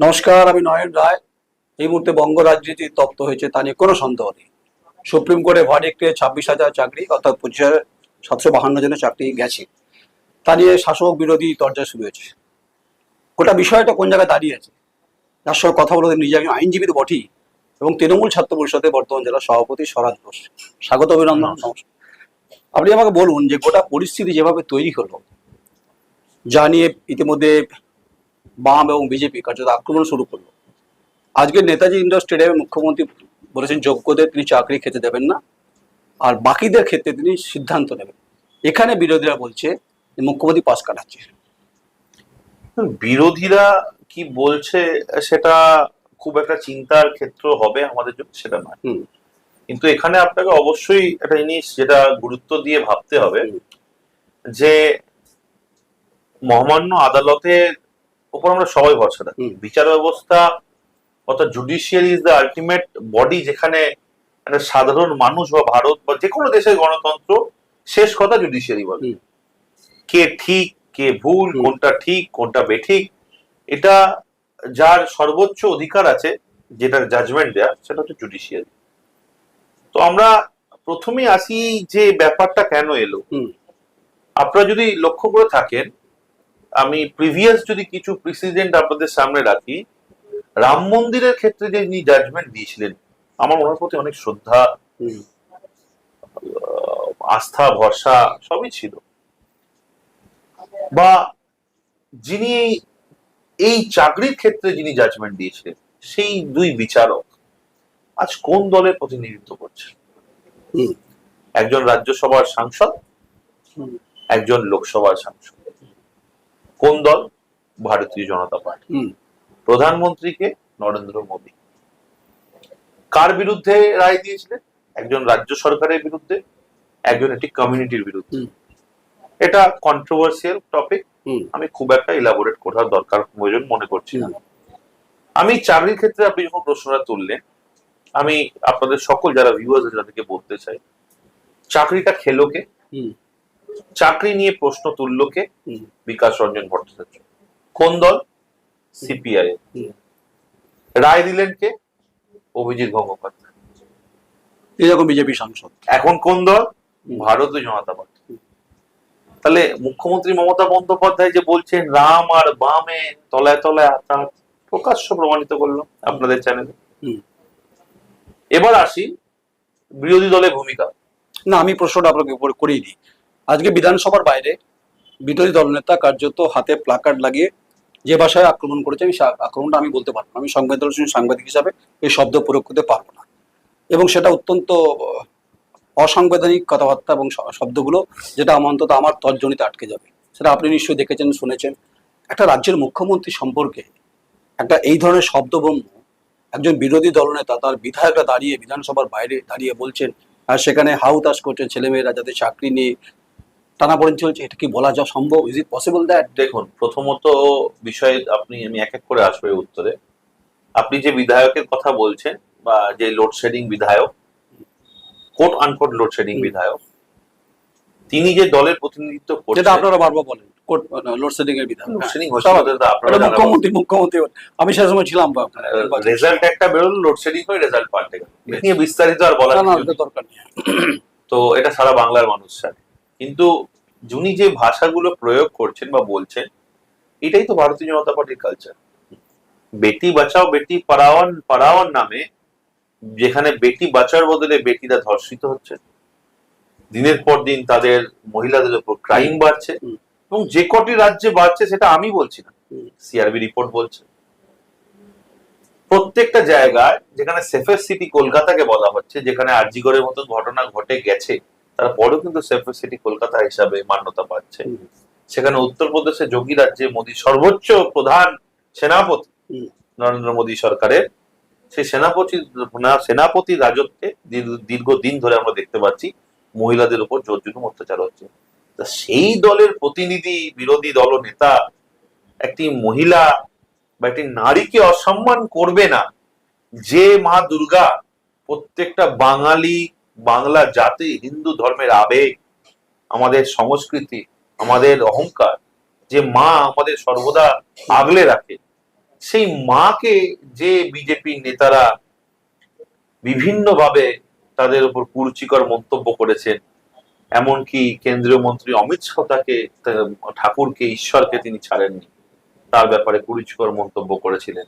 নমস্কার, আমি নয়ন রায়। এই মুহূর্তে বঙ্গ রাজনীতি তপ্ত হয়েছে তা নিয়ে কোনো সন্দেহ নেই। সুপ্রিম কোর্টে ভার্ডিক্টে ছাব্বিশ হাজার চাকরি, অর্থাৎ পঁচিশ হাজার সাতশো বাহান্ন জনের চাকরি গেছে। তা নিয়ে শাসক বিরোধী তর্জা শুরু হয়েছে। গোটা বিষয়টা কোন জায়গায় দাঁড়িয়ে আছে? যার সঙ্গে কথা বলতে নিজে একজন আইনজীবী তো এবং তৃণমূল ছাত্র পরিষদের বর্তমান জেলা সভাপতি স্বরাজ ঘোষ। স্বাগত, অভিনন্দন, নমস্কার। আপনি আমাকে বলুন যে গোটা পরিস্থিতি যেভাবে তৈরি হলো, যা নিয়ে ইতিমধ্যে বাম এবং বিজেপি কার্যত আক্রমণ শুরু করল। আজকে নেতাজি ইন্ডোর স্টেডিয়ামে মুখ্যমন্ত্রী বলেছেন যোগ্যদের তিনি চাকরি খেতে দেবেন না আর বাকিদের ক্ষেত্রে তিনি সিদ্ধান্ত নেবেন। এখানে বিরোধীরা বলছে মুখ্যমন্ত্রী পাস কাটাচ্ছে। বিরোধীরা কি বলছে সেটা খুব একটা চিন্তার ক্ষেত্র হবে আমাদের জন্য সেটা নয়। হুম। কিন্তু এখানে আপনাকে অবশ্যই একটা জিনিস যেটা গুরুত্ব দিয়ে ভাবতে হবে যে মহামান্য আদালতের উপর আমরা সবাই ভরসা রাখি। বিচার ব্যবস্থা অর্থাৎ judiciary is the ultimate body যেখানে একটা সাধারণ মানুষ বা ভারত বা যে কোনো দেশের গণতন্ত্র শেষ কথা জুডিশিয়ারি বলে। কে ঠিক কে ভুল কোনটা ঠিক কোনটা বেঠিক এটা যার সর্বোচ্চ অধিকার আছে যেটার জাজমেন্ট দেয়া সেটা হচ্ছে জুডিশিয়ারি তো আমরা প্রথমে আসি যে ব্যাপারটা কেন এলো। আপনারা যদি লক্ষ্য করে থাকেন আমি প্রিভিয়াস যদি কিছু প্রেসিডেন্ট আপনাদের সামনে রাখি রাম মন্দিরের ক্ষেত্রে যে যিনি জাজমেন্ট দিয়েছিলেন আমার ওনার প্রতি অনেক শ্রদ্ধা আস্থা ভরসা সবই ছিল বা যিনি এই- চাকরির ক্ষেত্রে যিনি জাজমেন্ট দিয়েছিলেন সেই দুই বিচারক আজ কোন দলের প্রতিনিধিত্ব করছে। একজন রাজ্যসভার সাংসদ। একজন লোকসভার সাংসদ কোন দল? ভারতীয় জনতা পার্টি। প্রধানমন্ত্রীকে নরেন্দ্র মোদী। কার বিরুদ্ধে রায় দিয়েছিলেন? একজন রাজ্য সরকারের বিরুদ্ধে একজন একটি কমিউনিটির বিরুদ্ধে। এটা কন্ট্রোভার্সিয়াল টপিক। আমি খুব একটা ইলাবোরেট করার দরকার প্রয়োজন মনে করছি না। আমি চাকরির ক্ষেত্রে আপনি যখন প্রশ্নটা তুললেন আমি আপনাদের সকল যারা ভিউয়ার্স যাদেরকে বলতে চাই চাকরিটা খেলো কে? হুম। চাকরি নিয়ে প্রশ্ন তুললো কে? বিকাশ রঞ্জন ভট্টাচার্য। কোন দল? সিপিআই রায় দিলেন কে? অভিজিৎ গঙ্গোপাধ্যায়। এরকম বিজেপি সাংসদ। এখন কোন দল? ভারতীয় জনতা পার্টি। তাহলে মুখ্যমন্ত্রী মমতা বন্দ্যোপাধ্যায় যে বলছেন রাম আর বামে তলায় তলায় আঘাত প্রকাশ্য প্রমাণিত করল আপনাদের চ্যানেলে। এবার আসি বিরোধী দলের ভূমিকা। না আমি প্রশ্নটা আপনাকে উপরে করেই দিই। আজকে বিধানসভার বাইরে বিরোধী দলনেতা কার্যত হাতে প্লাকার্ড লাগিয়ে যে ভাষায় আক্রমণ করেছে, আমি আক্রমণটা আমি বলতে পারব। আমি সংবেদনশীল সাংবাদিক হিসাবে এই শব্দ প্রয়োগ করতে পারব না। এবং সেটা অত্যন্ত অসাংবিধানিক কথাবার্তা এবং শব্দগুলো যেটা আমার অন্তত আমার তর্জনীতে আটকে যাবে। সেটা আপনি নিশ্চয়ই দেখেছেন, শুনেছেন। একটা রাজ্যের মুখ্যমন্ত্রী সম্পর্কে একটা এই ধরনের শব্দব্রহ্ম একজন বিরোধী দলনেতা তার বিধায়করা দাঁড়িয়ে বিধানসভার বাইরে দাঁড়িয়ে বলছেন, আর সেখানে হাউতাস করছেন ছেলেমেয়েরা যাদের চাকরি নিয়ে টানাপোড়েন চলছে এটা কি বলা যা সম্ভব? ইজ ইট পসিবল দ্যাট দেখুন প্রথমত বিষয়ে আপনি আমি এক এক করে আসব উত্তরে। আপনি যে বিধায়কের কথা বলছেন বা যে লোডশেডিং বিধায়ক কোট আনকোট লোডশেডিং বিধায়ক তিনি যে দলের প্রতিনিধিত্ব যেটা করছেন আপনারা বারবার বলেন লোডশেডিং এর বিধান হ্যাঁ। লোডশেডিং হচ্ছে আপনারা মুখ্যমন্ত্রী মুখ্যমন্ত্রী আমি সে সময় ছিলাম রেজাল্ট একটা বেরোলো লোডশেডিং হয়ে রেজাল্ট পাল্টে গেল। নিয়ে বিস্তারিত আর বলার। দরকার নেই। তো এটা সারা বাংলার মানুষ জানে। কিন্তু যিনি যে ভাষাগুলো প্রয়োগ করছেন বা বলছেন এটাই তো ভারতীয় জনতা পার্টির কালচার বেটি বাঁচাও বেটি পড়াওয়ান পড়াওয়ান নামে যেখানে বেটি বাঁচার বদলে বেটিরা ধর্ষিত হচ্ছে। দিনের পর দিন তাদের মহিলাদের উপর ক্রাইম বাড়ছে। এবং যে কটি রাজ্যে বাড়ছে সেটা আমি বলছি না। সিআরবি রিপোর্ট বলছে। প্রত্যেকটা জায়গায় যেখানে সেফের সিটি কলকাতাকে বলা হচ্ছে যেখানে আরজিগড়ের মতন ঘটনা ঘটে গেছে তারপরেও কিন্তু সেফের সিটি কলকাতা হিসাবে মান্যতা পাচ্ছে। সেখানে উত্তরপ্রদেশে যোগী রাজ্যে মোদী সর্বোচ্চ প্রধান সেনাপতি নরেন্দ্র মোদী সরকারের। সেই সেনাপতি না- সেনাপতি রাজত্বে দীর্ঘ- দীর্ঘদিন ধরে আমরা দেখতে পাচ্ছি মহিলাদের উপর জোর জুলুম অত্যাচার হচ্ছে। তা সেই দলের প্রতিনিধি বিরোধী দল নেতা একটি মহিলা বা একটি নারীকে অসম্মান করবে না। যে মা দুর্গা প্রত্যেকটা বাঙালি বাংলা জাতি, হিন্দু ধর্মের আবেগ, আমাদের সংস্কৃতি, আমাদের অহংকার, যে মা আমাদের সর্বদা আগলে রাখে, সেই মাকে যে বিজেপির নেতারা বিভিন্নভাবে তাদের উপর কুরুচিকর মন্তব্য করেছেন, এমনকি কেন্দ্রীয় মন্ত্রী অমিত শাহ তাকে ঠাকুরকে, ঈশ্বরকে তিনি ছাড়েননি, তার ব্যাপারে কুরুচিকর মন্তব্য করেছিলেন।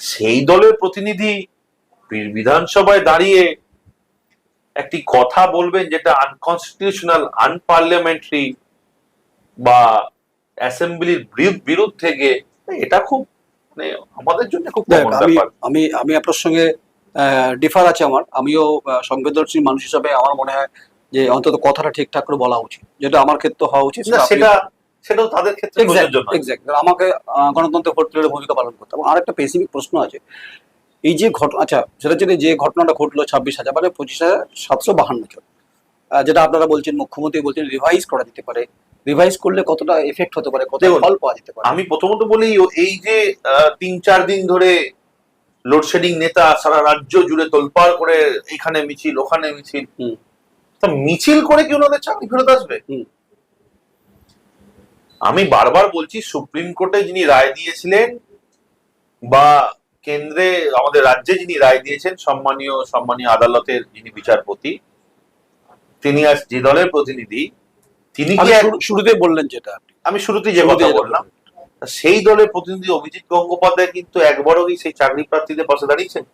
সেই দলের প্রতিনিধি বিধানসভায় দাঁড়িয়ে একটি কথা বলবেন যেটা আনকনস্টিটিউশনাল আনপার্লামেন্টারি বা অ্যাসেম্বলির বিরু- বিরুদ্ধে গিয়ে এটা খুব মানে আমাদের জন্য খুব আমি আমি আপনার সঙ্গে ডিফার আছে আমার। আমিও সংবেদনশীল মানুষ হিসাবে আমার মনে হয় যে অন্তত কথাটা ঠিকঠাক করে বলা উচিত। যেটা আমার ক্ষেত্রে হওয়া উচিত সেটা সেটাও তাদের ক্ষেত্রে আমাকে আহ, গণতন্ত্রের ভূমিকা পালন করতে হবে। আর একটা স্পেসিফিক প্রশ্ন আছে। এই যে ঘটনা আচ্ছা সেটা হচ্ছে যে ঘটনাটা ঘটলো ছাব্বিশ হাজার মানে পঁচিশ হাজার সাতশো বাহান্ন জন যেটা আপনারা বলছেন মুখ্যমন্ত্রী বলছেন রিভাইজ করা যেতে পারে রিভাইজ করলে কতটা এফেক্ট হতে পারে কত ফল পাওয়া যেতে পারে আমি প্রথমত বলি এই যে তিন চার দিন ধরে লোডশেডিং নেতা সারা রাজ্য জুড়ে তোলপাড় করে এখানে মিছিল ওখানে মিছিল। তা মিছিল করে কি ওনাদের চাকরি ফেরত আসবে। আমি বারবার বলছি সুপ্রিম কোর্টে যিনি রায় দিয়েছিলেন বা কেন্দ্রে আমাদের রাজ্যে যিনি রায় দিয়েছেন সম্মানীয় সম্মানীয় আদালতের যিনি বিচারপতি তিনি আজ যে দলের প্রতিনিধি তিনি কি আমি এক- শুরু- শুরুতেই বললেন যেটা আমি শুরুতেই যে কথা বললাম সেই দলের প্রতিনিধি অভিজিৎ গঙ্গোপাধ্যায় কিন্তু একবারও কি সেই চাকরি প্রার্থীদের পাশে দাঁড়িয়েছেন?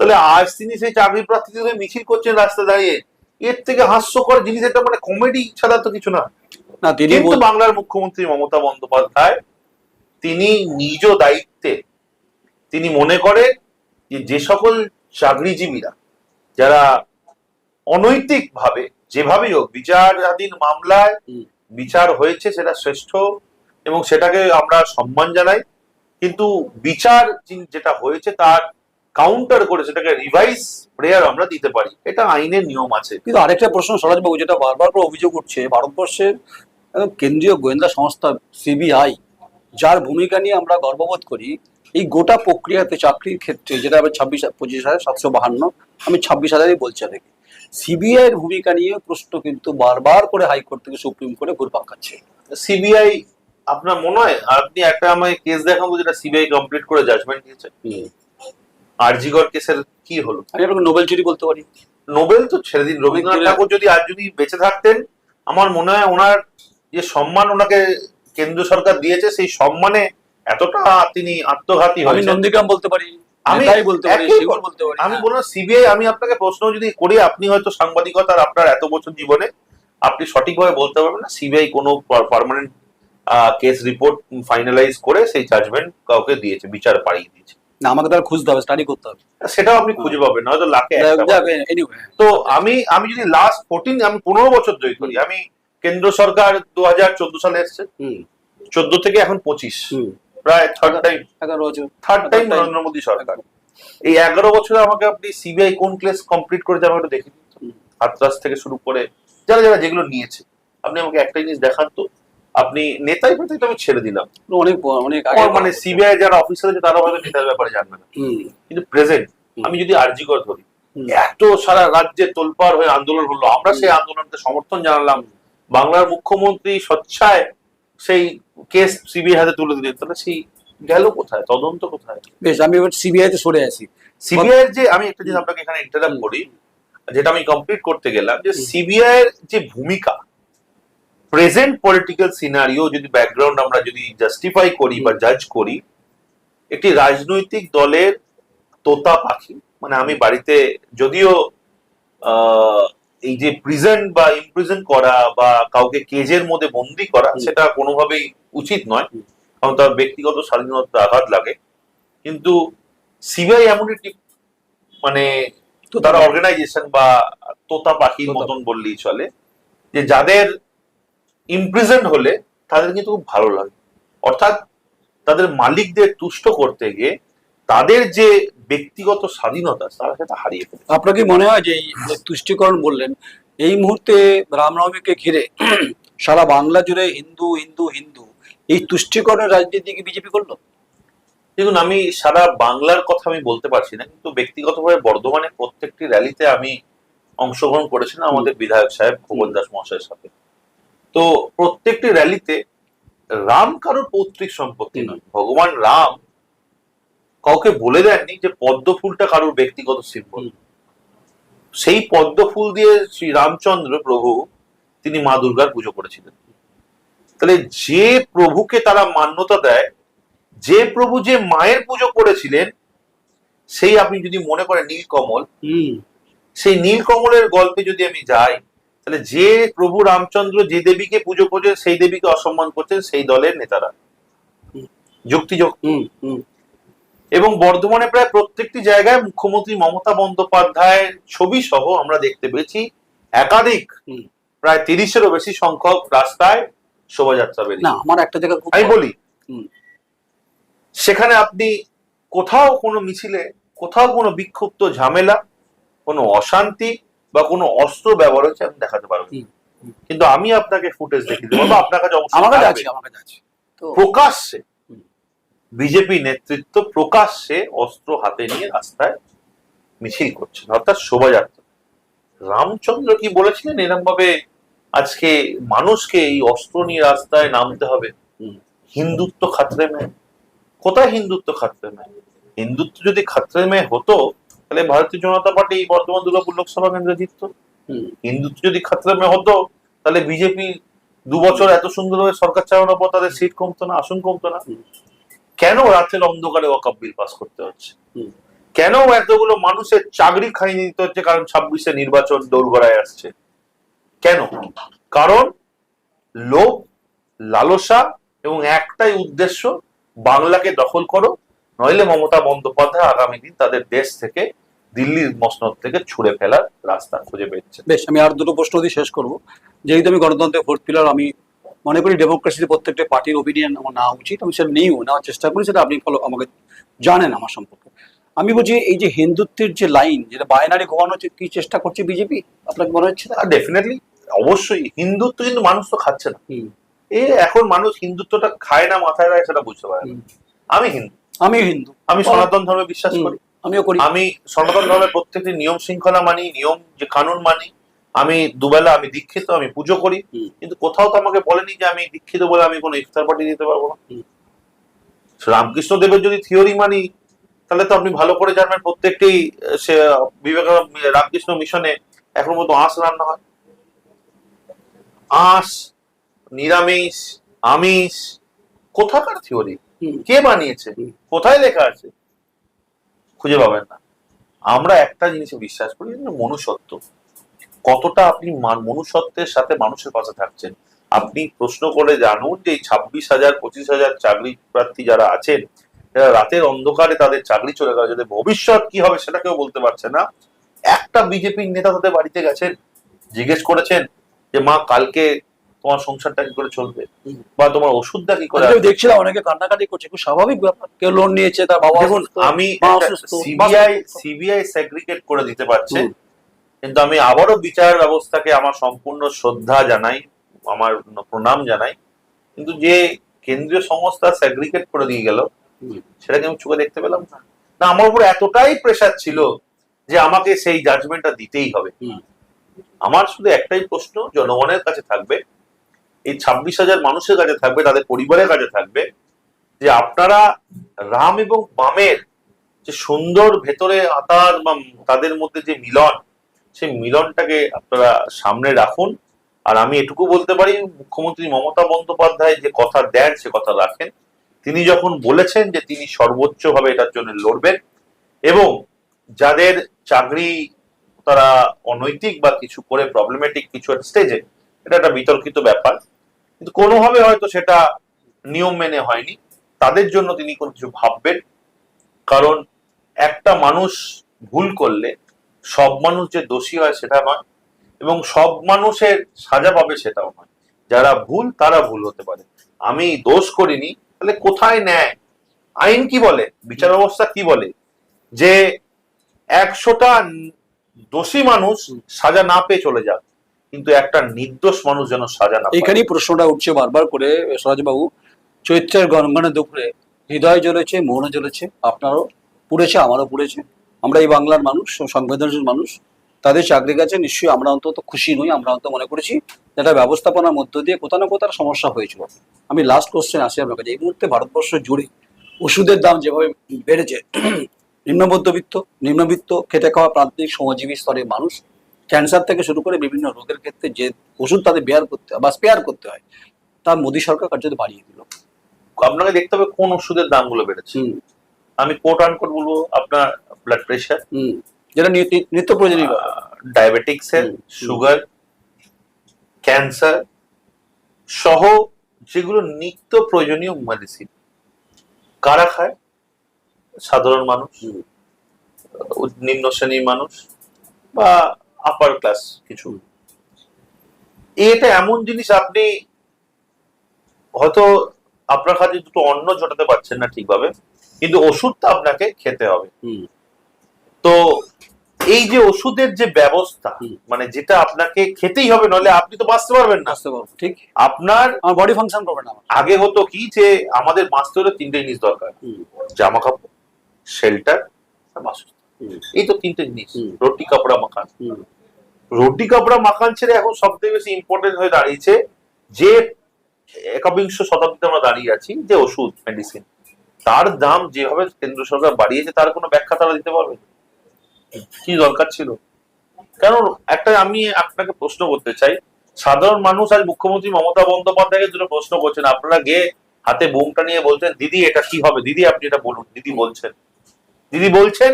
তাহলে আজ তিনি সেই চাকরি প্রার্থীদের মিছিল করছেন রাস্তায় দাঁড়িয়ে এর থেকে হাস্যকর জিনিস এটা মানে কমেডি ছাড়া তো কিছু না। না তিনি বল- বাংলার মুখ্যমন্ত্রী মমতা বন্দ্যোপাধ্যায় তিনি নিজ দায়িত্বে তিনি মনে করেন যে যে সকল চাকরিজীবীরা যারা অনৈতিক ভাবে যেভাবেই হোক বিচারাধীন মামলায় বিচার হয়েছে সেটা শ্রেষ্ঠ এবং সেটাকে আমরা সম্মান জানাই। কিন্তু বিচার যেটা হয়েছে তার কাউন্টার করে সেটাকে রিভাইস প্রেয়ার আমরা দিতে পারি। এটা আইনের নিয়ম আছে। কিন্তু আরেকটা প্রশ্ন সরাজবাবু যেটা বারবার করে অভিযোগ উঠছে ভারতবর্ষের কেন্দ্রীয় গোয়েন্দা সংস্থা সিবিআই যার ভূমিকা নিয়ে আমরা গর্ববোধ করি এই গোটা প্রক্রিয়াতে চাকরির ক্ষেত্রে যেটা আমি ছাব্বিশ পঁচিশ হাজার সাতশো বাহান্ন আমি ছাব্বিশ হাজারই বলছি আপনাকে সিবিআই এর ভূমিকা নিয়ে প্রশ্ন কিন্তু বারবার করে হাইকোর্ট থেকে সুপ্রিম কোর্টে ঘুরপাক খাচ্ছে সিবিআই আপনার মনে হয়? আপনি একটা আমায় কেস দেখাবো যেটা সিবিআই কমপ্লিট করে জাজমেন্ট দিয়েছে। আরজিগর কেসের কি হলো? আমি আপনাকে নোবেল চুরি বলতে পারি। নোবেল তো ছেড়ে দিন। রবীন্দ্রনাথ ঠাকুর যদি আজ যদি বেঁচে থাকতেন আমার মনে হয় ওনার যে সম্মান ওনাকে কেন্দ্র সরকার দিয়েছে সেই সম্মানে এতটা তিনি আত্মঘাতী আমি নন্দীগ্রাম বলতে পারি আমি বলতে পারি বলতে পারি। আমি বললাম সিবিআই আমি আপনাকে প্রশ্ন যদি করি আপনি হয়তো সাংবাদিকতার আপনার এত বছর জীবনে আপনি সঠিকভাবে বলতে পারবেন না। সিবিআই কোনো পার্মানেন্ট কেস রিপোর্ট ফাইনালাইজ করে সেই জাজমেন্ট কাউকে দিয়েছে বিচার পাড়িয়ে দিয়েছে। না আমাকে তার খুঁজতে হবে স্টাডি করতে হবে। সেটাও আপনি খুঁজে পাবেন না হয়তো লাখে তো আমি আমি যদি লাস্ট ফোরটিন আমি পনেরো বছর ধরে করি আমি কেন্দ্র সরকার দু চোদ্দ সালে এসছে। চোদ্দ থেকে এখন পঁচিশ। প্রায় third time third time Narendra Modi সরকার। এই এগারো বছরে আমাকে আপনি সিবিআই কোন কেস কমপ্লিট করেছে আমাকে একটু দেখে দিন হাতরাস থেকে শুরু করে যারা যারা যেগুলো নিয়েছে আপনি আমাকে একটা জিনিস দেখান তো। আপনি নেতাই ফেতাই তো আমি ছেড়ে দিলাম। অনেক অনেক মানে সিবিআই যারা অফিসার আছে তারা হয়তো নেতার ব্যাপারে জানবে না। কিন্তু প্রেজেন্ট আমি যদি আরজিকর ধরি এত সারা রাজ্যে তোলপাড় হয়ে আন্দোলন হলো। আমরা সেই আন্দোলনকে সমর্থন জানালাম। বাংলার মুখ্যমন্ত্রী স্বচ্ছায় সেই কেস সিবিআই হাতে তুলে দিলেন তাহলে সেই গেল কোথায়? তদন্ত কোথায়? বেশ আমি এবার সিবিআই তে সরে আসি সিবিআই এর যে আমি একটা জিনিস আপনাকে এখানে ইন্টারাপ্ট করি যেটা আমি কমপ্লিট করতে গেলাম যে সিবিআই এর যে ভূমিকা প্রেজেন্ট পলিটিক্যাল সিনারিও যদি ব্যাকগ্রাউন্ড আমরা যদি জাস্টিফাই করি বা জাজ করি একটি রাজনৈতিক দলের তোতা পাখি মানে আমি বাড়িতে যদিও আহ, এই যে প্রিজেন্ট বা ইমপ্রিজেন্ট করা বা কাউকে কেজের মধ্যে বন্দি করা সেটা কোনোভাবেই উচিত নয়। কারণ তার ব্যক্তিগত স্বাধীনতা আঘাত লাগে। কিন্তু সিবিআই এমন একটি মানে তো তারা অর্গানাইজেশন বা তোতা পাখির মতন বললেই চলে যে যাদের ইমপ্রিজেন্ট হলে তাদের কিন্তু খুব ভালো লাগে। অর্থাৎ তাদের মালিকদের তুষ্ট করতে গিয়ে তাদের যে ব্যক্তিগত স্বাধীনতা তারা সেটা হারিয়ে ফেলে আপনার কি মনে হয় যে এই তুষ্টিকরণ বললেন এই মুহূর্তে রামনবমীকে ঘিরে সারা বাংলা জুড়ে হিন্দু হিন্দু হিন্দু এই তুষ্টিকরণের রাজনীতি কি বিজেপি করল? দেখুন আমি সারা বাংলার কথা আমি বলতে পারছি না কিন্তু ব্যক্তিগতভাবে বর্ধমানে প্রত্যেকটি র্যালিতে আমি অংশগ্রহণ করেছিলাম আমাদের বিধায়ক সাহেব খোকন দাস মহাশয়ের সাথে। তো প্রত্যেকটি র্যালিতে রাম কারোর পৌত্রিক সম্পত্তি নয় ভগবান রাম কাউকে বলে দেননি যে পদ্ম ফুলটা কারোর ব্যক্তিগত সিম্বল সেই পদ্ম ফুল দিয়ে শ্রী রামচন্দ্র প্রভু তিনি মা দুর্গার পুজো করেছিলেন। তাহলে যে প্রভুকে তারা মান্যতা দেয় যে প্রভু যে মায়ের পুজো করেছিলেন সেই আপনি যদি মনে করেন নীলকমল হুম। সেই নীলকমলের গল্পে যদি আমি যাই তাহলে যে প্রভু রামচন্দ্র যে দেবীকে পুজো করছেন সেই দেবীকে অসম্মান করছেন সেই দলের নেতারা। হুম। এবং বর্ধমানে প্রায় প্রত্যেকটি জায়গায় মুখ্যমন্ত্রী মমতা বন্দ্যোপাধ্যায়ের ছবি সহ আমরা দেখতে পেয়েছি একাধিক প্রায় তিরিশেরও বেশি সংখ্যক রাস্তায় শোভাযাত্রা না বেরিয়ে আমার একটা জায়গা আমি বলি সেখানে আপনি কোথাও কোনো মিছিলে কোথাও কোনো বিক্ষুব্ধ ঝামেলা কোনো অশান্তি বা কোনো অস্ত্র ব্যবহার হচ্ছে আপনি দেখাতে হুম। কিন্তু আমি আপনাকে ফুটেজ দেখিয়ে দেবো বা আপনার কাছে অবশ্যই আমার কাছে থাকবে। আছে আমার কাছে আছে প্রকাশ্যে। বিজেপি নেতৃত্ব প্রকাশ্যে অস্ত্র হাতে নিয়ে রাস্তায় মিছিল করছেন অর্থাৎ শোভাযাত্রা। রামচন্দ্র কি বলেছিলেন? এরম ভাবে আজকে মানুষকে এই অস্ত্র নিয়ে রাস্তায় নামতে হবে। হিন্দুত্ব খাতরে মে কোথায় হিন্দুত্ব খাতরে মে হিন্দুত্ব যদি খাতরে মে হতো তাহলে ভারতীয় জনতা পার্টি বর্তমান দুর্গাপুর লোকসভা কেন্দ্রে জিতত। হিন্দুত্ব যদি খাতরে মে হতো তাহলে বিজেপি দু বছর এত সুন্দরভাবে সরকার চালানোর পর তাদের সিট কমতো না আসন কমতো না। কেন রাতের অন্ধকারে ওয়াকআপ বিল পাস করতে হচ্ছে? কেন এতগুলো মানুষের চাকরি খাইয়ে নিতে হচ্ছে কারণ ছাব্বিশে নির্বাচন দোলগড়ায় আসছে? কেন? কারণ লোভ লালসা এবং একটাই উদ্দেশ্য বাংলাকে দখল করো নইলে মমতা বন্দ্যোপাধ্যায় আগামী দিন তাদের দেশ থেকে দিল্লির মসনদ থেকে ছুড়ে ফেলার রাস্তা খুঁজে পেয়েছে বেশ আমি আর দুটো প্রশ্ন দিয়ে শেষ করব। যেহেতু আমি গণতন্ত্রের ভোট পিলার আমি মনে করি ডেমোক্রেসিতে প্রত্যেকটা পার্টির ওপিনিয়ন আমার নেওয়া উচিত। আমি সেটা নিয়েও নেওয়ার চেষ্টা করি সেটা আপনি ফলো আমাকে জানেন আমার সম্পর্কে। আমি বলছি এই যে হিন্দুত্বের যে লাইন যেটা বায়নারি ঘোরানোর যে- কি চেষ্টা করছে বিজেপি আপনাকে মনে হচ্ছে? ডেফিনেটলি অবশ্যই। হিন্দুত্ব কিন্তু মানুষ তো খাচ্ছে না। এ এখন মানুষ হিন্দুত্বটা খায় না মাথায় রায় সেটা বুঝতে পারে আমি হিন্দু। আমি হিন্দু। আমি সনাতন ধর্মে বিশ্বাস করি। আমিও করি। আমি সনাতন ধর্মের প্রত্যেকটি নিয়ম শৃঙ্খলা মানি নিয়ম যে কানুন মানি আমি দুবেলা আমি দীক্ষিত আমি পুজো করি কিন্তু কোথাও তো আমাকে বলেনি যে আমি দীক্ষিত বলে আমি কোনো ইফতার পার্টি দিতে পারব না। রামকৃষ্ণ দেবের যদি থিওরি মানি তাহলে তো আপনি ভালো করে জানবেন প্রত্যেকটি সে বিবেকানন্দ রামকৃষ্ণ মিশনে এখন মতো আঁশ রান্না হয়। আঁশ নিরামিষ আমিষ কোথাকার থিওরি? কে বানিয়েছে? কোথায় লেখা আছে? খুঁজে পাবেন না। আমরা একটা জিনিসে বিশ্বাস করি মনুষ্যত্ব। কতটা আপনি মনুষ্যত্বের সাথে মানুষের পাশে থাকছেন? আপনি প্রশ্ন করে জানুন যে এই ছাব্বিশ হাজার পঁচিশ হাজার চাকরি প্রার্থী যারা আছেন যারা রাতের অন্ধকারে তাদের চাকরি চলে গেল যাদের ভবিষ্যৎ কি হবে সেটা কেউ বলতে পারছে না। একটা বিজেপির নেতা তাদের বাড়িতে গেছেন জিজ্ঞেস করেছেন যে মা কালকে তোমার সংসারটা কি করে চলবে? বা তোমার ওষুধটা কি করে দেখছিলাম অনেকে কান্নাকাটি করছে খুব স্বাভাবিক ব্যাপার। কেউ লোন নিয়েছে তার বাবা দেখুন আমি সিবিআই সিবিআই সেগ্রিগেট করে দিতে পারছে। কিন্তু আমি আবারও বিচার ব্যবস্থাকে আমার সম্পূর্ণ শ্রদ্ধা জানাই আমার প্রণাম জানাই কিন্তু যে কেন্দ্রীয় সংস্থা সেগ্রিগেট করে দিয়ে গেল। সেটাকে আমি চোখে দেখতে পেলাম না না আমার উপর এতটাই প্রেশার ছিল যে আমাকে সেই জাজমেন্টটা দিতেই হবে। আমার শুধু একটাই প্রশ্ন জনগণের কাছে থাকবে এই ছাব্বিশ হাজার মানুষের কাছে থাকবে তাদের পরিবারের কাছে থাকবে যে আপনারা রাম এবং বামের যে সুন্দর ভেতরে আতার বা তাদের মধ্যে যে মিলন সেই মিলনটাকে আপনারা সামনে রাখুন। আর আমি এটুকু বলতে পারি, মুখ্যমন্ত্রী মমতা বন্দ্যোপাধ্যায় যে কথা দেন, সে কথা রাখেন। তিনি যখন বলেছেন যে তিনি সর্বোচ্চভাবে এটার জন্য লড়বেন এবং যাদের চাকরি তারা অনৈতিক বা কিছু করে প্রবলেমেটিক কিছু স্টেজে এটা একটা বিতর্কিত ব্যাপার। কিন্তু কোনোভাবে হয়তো সেটা নিয়ম মেনে হয়নি। তাদের জন্য তিনি কোনো কিছু ভাববেন। কারণ একটা মানুষ ভুল করলে সব মানুষ যে দোষী হয় সেটা নয়, এবং সব মানুষের সাজা পাবে সেটাও নয়। যারা ভুল, তারা ভুল হতে পারে। আমি দোষ করিনি, তাহলে কোথায় ন্যায়? আইন কি বলে? বিচার ব্যবস্থা কি বলে? যে একশোটা দোষী মানুষ সাজা না পেয়ে চলে যাক, কিন্তু একটা নির্দোষ মানুষ যেন সাজা না এখানেই প্রশ্নটা উঠছে বারবার করে, সরাজবাবু, চৈত্রের গণগণে দুপুরে হৃদয় জ্বলেছে মনে জ্বলেছে, আপনারও পুড়েছে, আমারও পুড়েছে। আমরা এই বাংলার মানুষ সংবেদনশীল মানুষ তাদের চাকরি কাছে নিশ্চয়ই আমরা অন্তত খুশি নই আমরা অন্তত মনে করেছি যেটা ব্যবস্থাপনার মধ্য দিয়ে কোথাও না কোথাও সমস্যা হয়েছিল। আমি লাস্ট কোশ্চেন আসি আপনার কাছে এই মুহূর্তে ভারতবর্ষ জুড়ে ওষুধের দাম যেভাবে বেড়েছে নিম্ন মধ্যবিত্ত নিম্নবিত্ত খেটে খাওয়া প্রান্তিক শ্রমজীবী স্তরের মানুষ ক্যান্সার থেকে শুরু করে বিভিন্ন রোগের ক্ষেত্রে যে ওষুধ তাদের বেয়ার করতে হয় বা স্পেয়ার করতে হয় তা মোদী সরকার কার্যত বাড়িয়ে দিল। আপনাকে দেখতে হবে কোন ওষুধের দামগুলো বেড়েছে। আমি কোট আন আনকোট বলব আপনার ব্লাড প্রেশার যেটা নিত্য- প্রয়োজনীয়। ডায়াবেটিক্স এর। সুগার ক্যান্সার সহ যেগুলো নিত্য প্রয়োজনীয় মেডিসিন কারা খায়? সাধারণ মানুষ নিম্ন শ্রেণির মানুষ বা আপার ক্লাস কিছু। এটা এমন জিনিস আপনি হয়তো আপনার কাছে দুটো অন্ন জোটাতে পারছেন না ঠিকভাবে। কিন্তু ওষুধটা আপনাকে খেতে হবে। হুম। তো এই যে ওষুধের যে ব্যবস্থা মানে যেটা আপনাকে খেতেই হবে নলে আপনি তো বাঁচতে পারবেন না। ঠিক। আপনার বডি ফাংশন করবে না আগে হতো কি যে আমাদের বাঁচতে হলে তিনটে জিনিস দরকার। জামা কাপড় শেল্টার আর এই তো তিনটে জিনিস। রুটি কাপড়া মাখান। রুটি কাপড়া মাখান ছেড়ে এখন সব থেকে বেশি ইম্পর্টেন্ট হয়ে দাঁড়িয়েছে যে একবিংশ শতাব্দীতে আমরা দাঁড়িয়ে আছি যে ওষুধ মেডিসিন তার দাম যেভাবে কেন্দ্র সরকার বাড়িয়েছে তার কোনো ব্যাখ্যা তারা দিতে পারবে? কি দরকার ছিল? কারণ একটা আমি আপনাকে প্রশ্ন করতে চাই। সাধারণ মানুষ আজ মুখ্যমন্ত্রী মমতা বন্দ্যোপাধ্যায়কে দুটো প্রশ্ন করছেন। আপনারা গিয়ে হাতে বোমটা নিয়ে বলছেন দিদি এটা কি হবে? দিদি আপনি এটা বলুন। দিদি বলছেন। দিদি বলছেন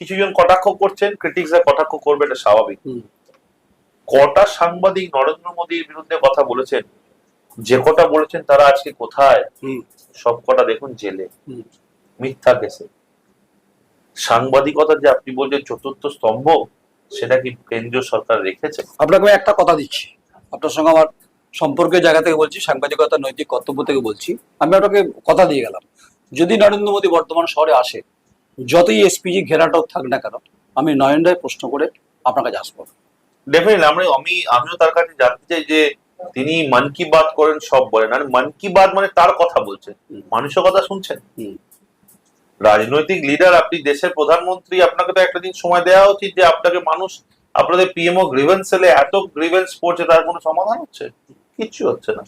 কিছুজন কটাক্ষ করছেন ক্রিটিক্সরা কটাক্ষ করবে এটা স্বাভাবিক। কটা সাংবাদিক নরেন্দ্র মোদীর বিরুদ্ধে কথা বলেছেন? যে কটা বলেছেন তারা আজকে কোথায়? হুম, সব কটা দেখুন জেলে। মিথ্যা কেসে। সাংবাদিকতা যে আপনি বলছেন চতুর্থ স্তম্ভ সেটা কি কেন্দ্রীয় সরকার রেখেছে? আপনাকে একটা কথা দিচ্ছি। আপনার সঙ্গে আমার সম্পর্কের জায়গা থেকে বলছি সাংবাদিকতার নৈতিক কর্তব্য থেকে বলছি। আমি আপনাকে কথা দিয়ে গেলাম। যদি নরেন্দ্র মোদী বর্তমান শহরে আসে যতই এসপিজি ঘেরাটাও থাক না কেন আমি নয়ন রায় প্রশ্ন করে আপনার কাছে আসব। ডেফিনেটলি আমরা আমি আমিও তার কাছে জানতে চাই যে তিনি মন কি বাত করেন সব বলেন। আর মন কি বাত মানে তার কথা বলছেন। মানুষের কথা শুনছেন? রাজনৈতিক লিডার আপনি দেশের প্রধানমন্ত্রী আপনাকে তো একটা দিন সময় দেওয়া উচিত যে আপনাকে মানুষ আপনাদের পিএমও গ্রিভেন্স সেলে এত গ্রিভেন্স পড়ছে তার কোনো সমাধান হচ্ছে? কিচ্ছু হচ্ছে না।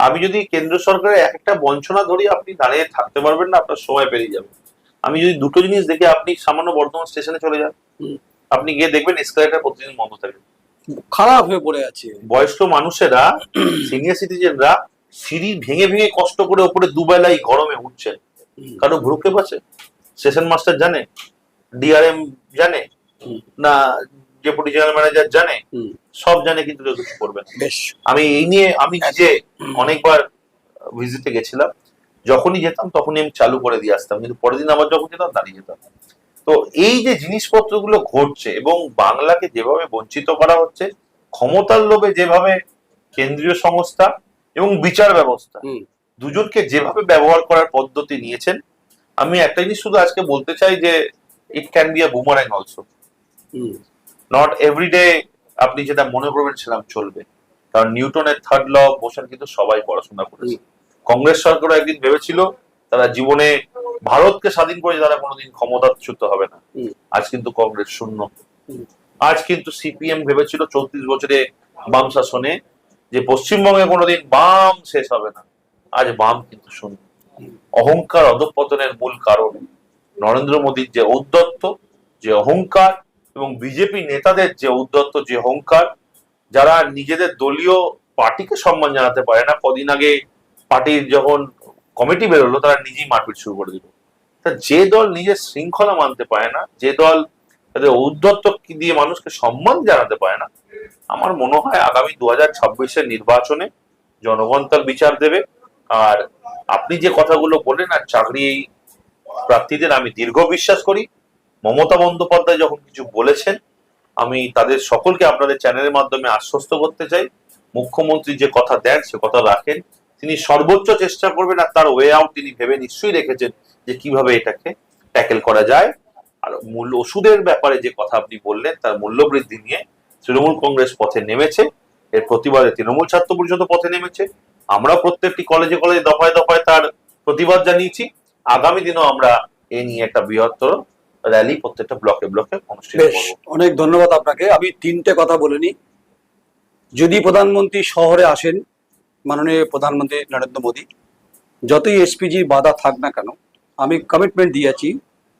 আমি যদি কেন্দ্র সরকারের এক একটা বঞ্চনা ধরি আপনি দাঁড়িয়ে থাকতে পারবেন না আপনার সময় পেরিয়ে যাবে। আমি যদি দুটো জিনিস দেখে আপনি সামান্য বর্ধমান স্টেশনে চলে যান। আপনি গিয়ে দেখবেন এসকালেটার প্রতিদিন বন্ধ থাকে। খারাপ হয়ে পড়ে আছে। বয়স্ক মানুষেরা সিনিয়র সিটিজেনরা সিঁড়ি ভেঙে ভেঙে কষ্ট করে ওপরে দুবেলা এই গরমে উঠছেন হুম, কারও ভ্রুক্ষেপ আছে? সেশন মাস্টার জানে? ডিআরএম জানে? না ডেপুটি জেনারেল ম্যানেজার জানে? সব জানে কিন্তু কেউ কিছু করবে আমি এই নিয়ে আমি নিজে অনেকবার ভিজিটে গেছিলাম। যখনই যেতাম তখনই আমি চালু করে দিয়ে আসতাম। কিন্তু পরের দিন আবার যখন যেতাম দাঁড়িয়ে যেতাম। তো এই যে জিনিসপত্রগুলো ঘটছে এবং বাংলাকে যেভাবে বঞ্চিত করা হচ্ছে ক্ষমতার লোভে যেভাবে কেন্দ্রীয় সংস্থা এবং বিচার ব্যবস্থা দুজনকে যেভাবে ব্যবহার করার পদ্ধতি নিয়েছেন আমি একটা জিনিস শুধু আজকে বলতে চাই যে it can be a boomerang also not everyday আপনি যেটা মনে করবেন সেরকম চলবে। কারণ নিউটনের থার্ড ল মোশন কিন্তু সবাই পড়াশোনা করেছে। কংগ্রেস সরকারও একদিন ভেবেছিল তারা জীবনে ভারতকে স্বাধীন করে তারা কোনোদিন ক্ষমতাচ্যুত হবে না। আজ কিন্তু কংগ্রেস শূন্য। আজ কিন্তু সিপিএম ভেবেছিল চৌত্রিশ বছরে বাম শাসনে যে পশ্চিমবঙ্গে কোনোদিন বাম শেষ হবে না। আজ বাম কিন্তু শূন্য। অহংকার অধপতনের মূল কারণ নরেন্দ্র মোদীর যে উদ্যত্ত যে অহংকার এবং বিজেপি নেতাদের যে উদ্যত্ত যে অহংকার যারা নিজেদের দলীয় পার্টিকে সম্মান জানাতে পারে না। কদিন আগে পার্টির যখন কমিটি বেরোলো, তারা নিজেই মারপিট শুরু করে দিল। তা যে দল নিজের শৃঙ্খলা মানতে পারে না, যে দল তাদের ঔদ্ধত্য দিয়ে মানুষকে সম্মান জানাতে পারে না, আমার মনে হয় আগামী দু হাজার ছাব্বিশের নির্বাচনে জনগণ তার বিচার দেবে। আর আপনি যে কথাগুলো বললেন আর চাকরি প্রার্থীদের, আমি দীর্ঘ বিশ্বাস করি। মমতা বন্দ্যোপাধ্যায় যখন কিছু বলেছেন, আমি তাদের সকলকে আপনাদের চ্যানেলের মাধ্যমে আশ্বস্ত করতে চাই। মুখ্যমন্ত্রী যে কথা দেন, সে কথা রাখেন। তিনি সর্বোচ্চ চেষ্টা করবেন আর তার ওয়ে আউট তিনি ভেবে নিশ্চয়ই রেখেছেন যে কীভাবে এটাকে ট্যাকেল করা যায়। আর মূল্য ওষুধের ব্যাপারে যে কথা আপনি বললেন তার মূল্য বৃদ্ধি নিয়ে তৃণমূল কংগ্রেস পথে নেমেছে। এর প্রতিবাদে তৃণমূল ছাত্র পরিষদ পথে নেমেছে। আমরা প্রত্যেকটি কলেজে কলেজে দফায় দফায় তার প্রতিবাদ জানিয়েছি। আগামী দিনেও আমরা এ নিয়ে একটা বৃহত্তর র্যালি প্রত্যেকটা ব্লকে ব্লকে অনুষ্ঠিত অনেক ধন্যবাদ আপনাকে। আমি তিনটে কথা বলে নিই। যদি প্রধানমন্ত্রী শহরে আসেন মাননীয় প্রধানমন্ত্রী নরেন্দ্র মোদী, যতই এসপিজি বাধা থাক না কেন, আমি কমিটমেন্ট দিয়েছি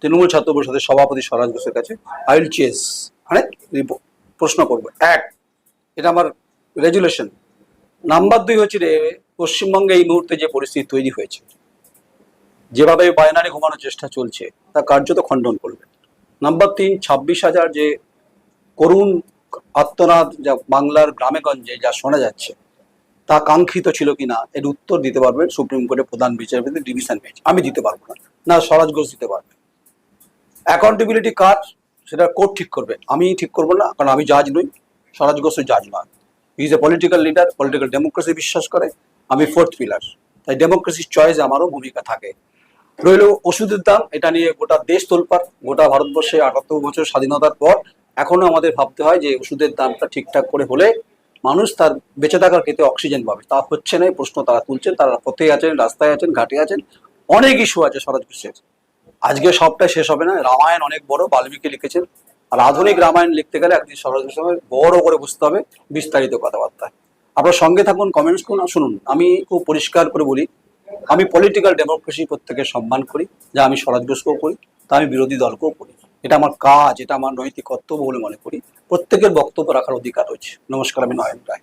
তৃণমূল ছাত্র পরিষদের সভাপতি স্বরাজ ঘোষের কাছে আই উইল চেস মানে প্রশ্ন করব। এক, এটা আমার রেজুলেশন নাম্বার দুই হচ্ছে রে পশ্চিমবঙ্গে এই মুহূর্তে যে পরিস্থিতি তৈরি হয়েছে, যেভাবে বায়নারে ঘুমানোর চেষ্টা চলছে, তা কার্যত খণ্ডন করবে। নাম্বার তিন, ছাব্বিশ হাজার যে করুণ আত্মনাদ যা বাংলার গ্রামেগঞ্জে যা শোনা যাচ্ছে তা কাঙ্ক্ষিত ছিল কিনা এর উত্তর দিতে পারবেন সুপ্রিম কোর্টের প্রধান বিচারপতি ডিভিশন বেঞ্চ। আমি দিতে পারব না। না, স্বরাজ ঘোষ দিতে পারবে। অ্যাকাউন্টেবিলিটি কার সেটা কোর্ট ঠিক করবে। আমি ঠিক করব না, কারণ আমি জাজ নই। স্বরাজ ঘোষও জাজ নয়। Is a political leader political democracy বিশ্বাস করে। আমি ফোর্থ পিলার তাই ডেমোক্রেসির চয়েসে আমারও ভূমিকা থাকে। রইল ওষুধের দাম, এটা নিয়ে গোটা দেশ তোলপার গোটা ভারতবর্ষে আটাত্তর বছর স্বাধীনতার পর এখনও আমাদের ভাবতে হয় যে ওষুধের দামটা ঠিকঠাক করে হলে মানুষ তার বেঁচে থাকার ক্ষেত্রে অক্সিজেন পাবে। তা হচ্ছে না প্রশ্ন তারা তুলছেন, তারা পথে আছেন, রাস্তায় আছেন, ঘাটে আছেন, অনেক ইস্যু আছে, স্বরাজ ঘোষের আজকে সবটাই শেষ হবে না, রামায়ণ অনেক বড়, বাল্মীকি লিখেছেন। আর আধুনিক রামায়ণ লিখতে গেলে একদিন স্বরাজ ঘোষের বড় করে বুঝতে হবে বিস্তারিত কথাবার্তা। আপনার সঙ্গে থাকুন কমেন্টস করুন শুনুন, আমি খুব পরিষ্কার করে বলি, আমি পলিটিক্যাল ডেমোক্রেসি প্রত্যেকের সম্মান করি, যা আমি স্বরাজ ঘোষকেও করি, তা আমি বিরোধী দলকেও করি। এটা আমার কাজ, এটা আমার নৈতিক কর্তব্য বলে মনে করি। প্রত্যেকের বক্তব্য রাখার অধিকার রয়েছে। নমস্কার, আমি নয়ন রায়